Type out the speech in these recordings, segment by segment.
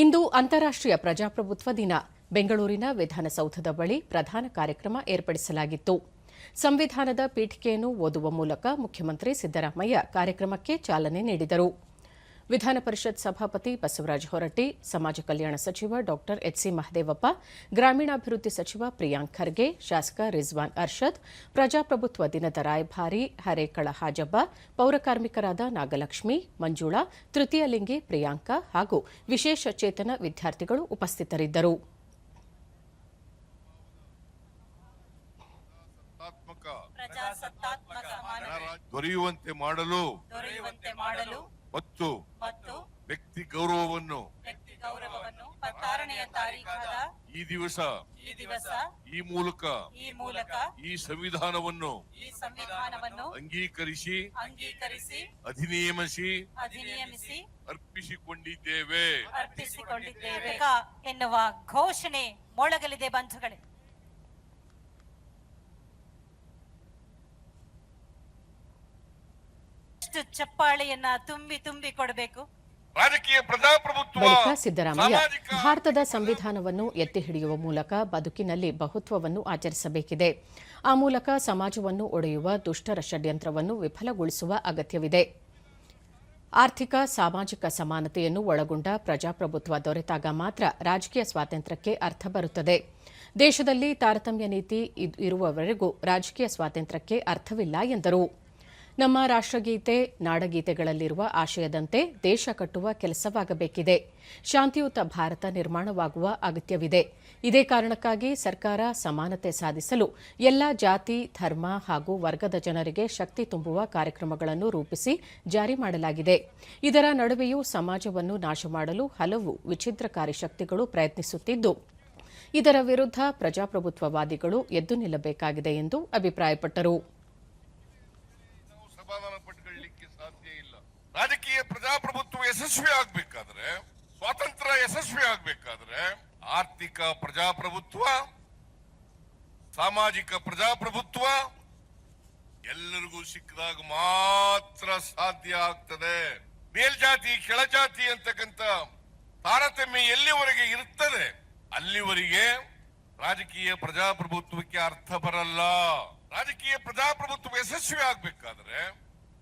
ಇಂದು ಅಂತಾರಾಷ್ಟ್ರೀಯ ಪ್ರಜಾಪ್ರಭುತ್ವ ದಿನ. ಬೆಂಗಳೂರಿನ ವಿಧಾನಸೌಧದ ಬಳಿ ಪ್ರಧಾನ ಕಾರ್ಯಕ್ರಮ ಏರ್ಪಡಿಸಲಾಗಿತ್ತು. ಸಂವಿಧಾನದ ಪೀಠಿಕೆಯನ್ನು ಓದುವ ಮೂಲಕ ಮುಖ್ಯಮಂತ್ರಿ ಸಿದ್ದರಾಮಯ್ಯ ಕಾರ್ಯಕ್ರಮಕ್ಕೆ ಚಾಲನೆ ನೀಡಿದರು. ವಿಧಾನ ಪರಿಷತ್ ಸಭಾಪತಿ ಬಸವರಾಜ ಹೊರಟ್ಟಿ ಸಮಾಜ ಕಲ್ಯಾಣ ಸಚಿವ ಡಾ ಎಚ್ಸಿ ಮಹದೇವಪ್ಪ ಗ್ರಾಮೀಣಾಭಿವೃದ್ಧಿ ಸಚಿವ ಪ್ರಿಯಾಂಕ್ ಖರ್ಗೆ ಶಾಸಕ ರಿಜ್ವಾನ್ ಅರ್ಷದ್ ಪ್ರಜಾಪ್ರಭುತ್ವ ದಿನದ ರಾಯಭಾರಿ ಹರೇಕಳ ಹಾಜಬ್ಬ ಪೌರಕಾರ್ಮಿಕರಾದ ನಾಗಲಕ್ಷ್ಮಿ ಮಂಜುಳಾ ತೃತೀಯ ಲಿಂಗಿ ಪ್ರಿಯಾಂಕ ಹಾಗೂ ವಿಶೇಷ ಚೇತನ ವಿದ್ಯಾರ್ಥಿಗಳು ಉಪಸ್ಥಿತರಿದ್ದರು. ದೊರೆಯುವಂತೆ ಮಾಡಲು ಮತ್ತು ಮತ್ತು ವ್ಯಕ್ತಿ ಗೌರವವನ್ನು ವ್ಯಕ್ತಿ ಗೌರವವನ್ನು ಇಪ್ಪತ್ತಾರನೆಯ ತಾರೀಖಾದ ಈ ದಿವಸ ಈ ದಿವಸ ಈ ಮೂಲಕ ಈ ಮೂಲಕ ಈ ಸಂವಿಧಾನವನ್ನು ಈ ಸಂವಿಧಾನವನ್ನು ಅಂಗೀಕರಿಸಿ ಅಂಗೀಕರಿಸಿ ಅಧಿನಿಯಮಿಸಿ ಅಧಿನಿಯಮಿಸಿ ಅರ್ಪಿಸಿಕೊಂಡಿದ್ದೇವೆ. ಅರ್ಪಿಸಿಕೊಂಡಿದ್ದೇವೆ. ಎನ್ನುವ ಘೋಷಣೆ ಮೊಳಗಲಿದೆ ಬಂಧುಗಳೇ. ಎಷ್ಟು ಚಪ್ಪಾಳೆಯನ್ನ ತುಂಬಿ ತುಂಬಿ ಕೊಡಬೇಕು. ರಾಜಕೀಯ ಪ್ರಜಾಪ್ರಭುತ್ವ ಬಳಿಕ ಸಿದ್ದರಾಮಯ್ಯ ಭಾರತದ ಸಂವಿಧಾನವನ್ನು ಎತ್ತಿ ಹಿಡಿಯುವ ಮೂಲಕ ಬದುಕಿನಲ್ಲಿ ಬಹುತ್ವವನ್ನು ಆಚರಿಸಬೇಕಿದೆ. ಆ ಮೂಲಕ ಸಮಾಜವನ್ನು ಒಡೆಯುವ ದುಷ್ಟರ ಷಡ್ಯಂತ್ರವನ್ನು ವಿಫಲಗೊಳಿಸುವ ಅಗತ್ಯವಿದೆ. ಆರ್ಥಿಕ ಸಾಮಾಜಿಕ ಸಮಾನತೆಯನ್ನು ಒಳಗೊಂಡ ಪ್ರಜಾಪ್ರಭುತ್ವ ದೊರೆತಾಗ ಮಾತ್ರ ರಾಜಕೀಯ ಸ್ವಾತಂತ್ರ್ಯಕ್ಕೆ ಅರ್ಥ ಬರುತ್ತದೆ. ದೇಶದಲ್ಲಿ ತಾರತಮ್ಯ ನೀತಿ ಇರುವವರೆಗೂ ರಾಜಕೀಯ ಸ್ವಾತಂತ್ರ್ಯಕ್ಕೆ ಅರ್ಥವಿಲ್ಲ ಎಂದರು. ನಮ್ಮ ರಾಷ್ಟ್ರಗೀತೆ, ನಾಡಗೀತೆಗಳಲ್ಲಿರುವ ಆಶಯದಂತೆ ದೇಶ ಕಟ್ಟುವ ಕೆಲಸವಾಗಬೇಕಿದೆ. ಶಾಂತಿಯುತ ಭಾರತ ನಿರ್ಮಾಣವಾಗುವ ಅಗತ್ಯವಿದೆ. ಇದೇ ಕಾರಣಕ್ಕಾಗಿ ಸರ್ಕಾರ ಸಮಾನತೆ ಸಾಧಿಸಲು ಎಲ್ಲ ಜಾತಿ, ಧರ್ಮ ಹಾಗೂ ವರ್ಗದ ಜನರಿಗೆ ಶಕ್ತಿ ತುಂಬುವ ಕಾರ್ಯಕ್ರಮಗಳನ್ನು ರೂಪಿಸಿ ಜಾರಿ ಮಾಡಲಾಗಿದೆ. ಇದರ ನಡುವೆಯೂ ಸಮಾಜವನ್ನು ನಾಶ ಮಾಡಲು ಹಲವು ವಿಚ್ಛಿದ್ರಕಾರಿ ಶಕ್ತಿಗಳು ಪ್ರಯತ್ನಿಸುತ್ತಿದ್ದು, ಇದರ ವಿರುದ್ಧ ಪ್ರಜಾಪ್ರಭುತ್ವವಾದಿಗಳು ಎದ್ದು ನಿಲ್ಲಬೇಕಾಗಿದೆ ಎಂದು ಅಭಿಪ್ರಾಯಪಟ್ಟರು ನಾವು ಸಮಾಧಾನ ಪಟ್ಟುಕೊಳ್ಳಲಿಕ್ಕೆ ಸಾಧ್ಯ ಇಲ್ಲ ರಾಜಕೀಯ ಪ್ರಜಾಪ್ರಭುತ್ವ ಯಶಸ್ವಿ ಆಗ್ಬೇಕಾದ್ರೆ ಸ್ವಾತಂತ್ರ್ಯ ಯಶಸ್ವಿ ಆಗ್ಬೇಕಾದ್ರೆ ಆರ್ಥಿಕ ಪ್ರಜಾಪ್ರಭುತ್ವ, ಸಾಮಾಜಿಕ ಪ್ರಜಾಪ್ರಭುತ್ವ ಎಲ್ಲರಿಗೂ ಸಿಕ್ಕಿದಾಗ ಮಾತ್ರ ಸಾಧ್ಯ ಆಗ್ತದೆ. ಮೇಲ್ಜಾತಿ, ಕೆಳಜಾತಿ ಅಂತಕ್ಕಂಥ ತಾರತಮ್ಯ ಎಲ್ಲಿವರೆಗೆ ಇರುತ್ತದೆ ಅಲ್ಲಿವರೆಗೆ ರಾಜಕೀಯ ಪ್ರಜಾಪ್ರಭುತ್ವಕ್ಕೆ ಅರ್ಥ ಬರಲ್ಲ. ರಾಜಕೀಯ ಪ್ರಜಾಪ್ರಭುತ್ವ ಯಶಸ್ವಿ ಆಗ್ಬೇಕಾದ್ರೆ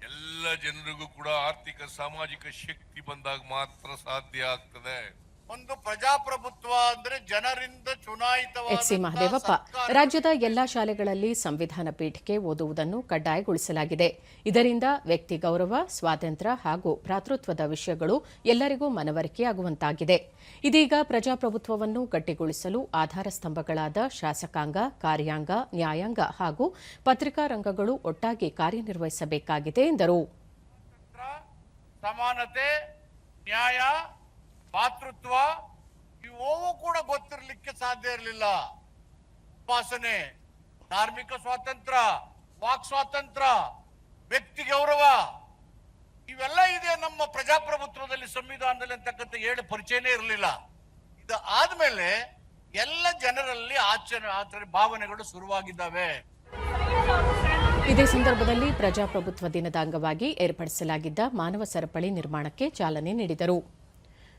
ಎಲ್ಲ ಜನರಿಗೂ ಕೂಡ ಆರ್ಥಿಕ ಸಾಮಾಜಿಕ ಶಕ್ತಿ ಬಂದಾಗ ಮಾತ್ರ ಸಾಧ್ಯ ಆಗ್ತದೆ. ಒಂದು ಪ್ರಜಾಪ್ರಭುತ್ವ ಅಂದ್ರೆ ಜನರಿಂದ ಎಚ್ಸಿ ಮಹದೇವಪ್ಪ ರಾಜ್ಯದ ಎಲ್ಲಾ ಶಾಲೆಗಳಲ್ಲಿ ಸಂವಿಧಾನ ಪೀಠಕ್ಕೆ ಓದುವುದನ್ನು ಕಡ್ಡಾಯಗೊಳಿಸಲಾಗಿದೆ. ಇದರಿಂದ ವ್ಯಕ್ತಿ ಗೌರವ ಸ್ವಾತಂತ್ರ್ಯ ಹಾಗೂ ಭ್ರಾತೃತ್ವದ ವಿಷಯಗಳು ಎಲ್ಲರಿಗೂ ಮನವರಿಕೆಯಾಗುವಂತಾಗಿದೆ ಇದೀಗ ಪ್ರಜಾಪ್ರಭುತ್ವವನ್ನು ಗಟ್ಟಿಗೊಳಿಸಲು ಆಧಾರ ಸ್ತಂಭಗಳಾದ ಶಾಸಕಾಂಗ ಕಾರ್ಯಾಂಗ ನ್ಯಾಯಾಂಗ ಹಾಗೂ ಪತ್ರಿಕಾ ರಂಗಗಳು ಒಟ್ಟಾಗಿ ಕಾರ್ಯನಿರ್ವಹಿಸಬೇಕಾಗಿದೆ ಎಂದರು. ಭಾತೃತ್ವ ಇವು ಕೂಡ ಗೊತ್ತಿರಲಿಕ್ಕೆ ಸಾಧ್ಯ ಇರಲಿಲ್ಲ. ಉಪಾಸನೆ, ಧಾರ್ಮಿಕ ಸ್ವಾತಂತ್ರ್ಯ ವಾಕ್ ಸ್ವಾತಂತ್ರ್ಯ ವ್ಯಕ್ತಿ ಗೌರವ, ಇವೆಲ್ಲ ಇದೆ ನಮ್ಮ ಪ್ರಜಾಪ್ರಭುತ್ವದಲ್ಲಿ, ಸಂವಿಧಾನದಲ್ಲಿ ಅಂತಕ್ಕಂಥ ಹೇಳಿ ಪರಿಚಯನೇ ಇರಲಿಲ್ಲ. ಇದು ಆದ್ಮೇಲೆ ಎಲ್ಲ ಜನರಲ್ಲಿ ಆಚರಣೆ ಆಚರಣೆ ಭಾವನೆಗಳು ಶುರುವಾಗಿದ್ದಾವೆ. ಇದೇ ಸಂದರ್ಭದಲ್ಲಿ ಪ್ರಜಾಪ್ರಭುತ್ವ ದಿನದ ಅಂಗವಾಗಿ ಏರ್ಪಡಿಸಲಾಗಿದ್ದ ಮಾನವ ಸರಪಳಿ ನಿರ್ಮಾಣಕ್ಕೆ ಚಾಲನೆ ನೀಡಿದರು.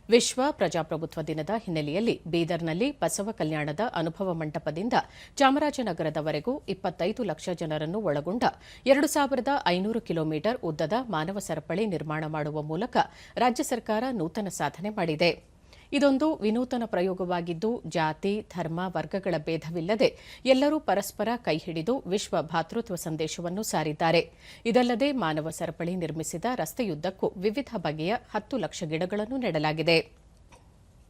ವಿಶ್ವ ಪ್ರಜಾಪ್ರಭುತ್ವ ದಿನದ ಹಿನ್ನೆಲೆಯಲ್ಲಿ ಬೀದರ್ನಲ್ಲಿ ಬಸವ ಕಲ್ಯಾಣದ ಅನುಭವ ಮಂಟಪದಿಂದ ಚಾಮರಾಜನಗರದವರೆಗೂ ಇಪ್ಪತ್ತೈದು ಲಕ್ಷ ಜನರನ್ನು ಒಳಗೊಂಡ ಎರಡು ಸಾವಿರದ ಐನೂರು ಕಿಲೋಮೀಟರ್ ಉದ್ದದ ಮಾನವ ಸರಪಳಿ ನಿರ್ಮಾಣ ಮಾಡುವ ಮೂಲಕ ರಾಜ್ಯ ಸರ್ಕಾರ ನೂತನ ಸಾಧನೆ ಮಾಡಿದೆ. ಇದೊಂದು ವಿನೂತನ ಪ್ರಯೋಗವಾಗಿದ್ದು, ಜಾತಿ, ಧರ್ಮ, ವರ್ಗಗಳ ಭೇದವಿಲ್ಲದೆ ಎಲ್ಲರೂ ಪರಸ್ಪರ ಕೈಹಿಡಿದು ವಿಶ್ವ ಭಾತೃತ್ವ ಸಂದೇಶವನ್ನು ಸಾರಿದ್ದಾರೆ. ಇದಲ್ಲದೆ ಮಾನವ ಸರಪಳಿ ನಿರ್ಮಿಸಿದ ರಸ್ತೆಯುದ್ದಕ್ಕೂ ವಿವಿಧ ಬಗೆಯ ಹತ್ತು ಲಕ್ಷ ಗಿಡಗಳನ್ನು ನೆಡಲಾಗಿದೆ.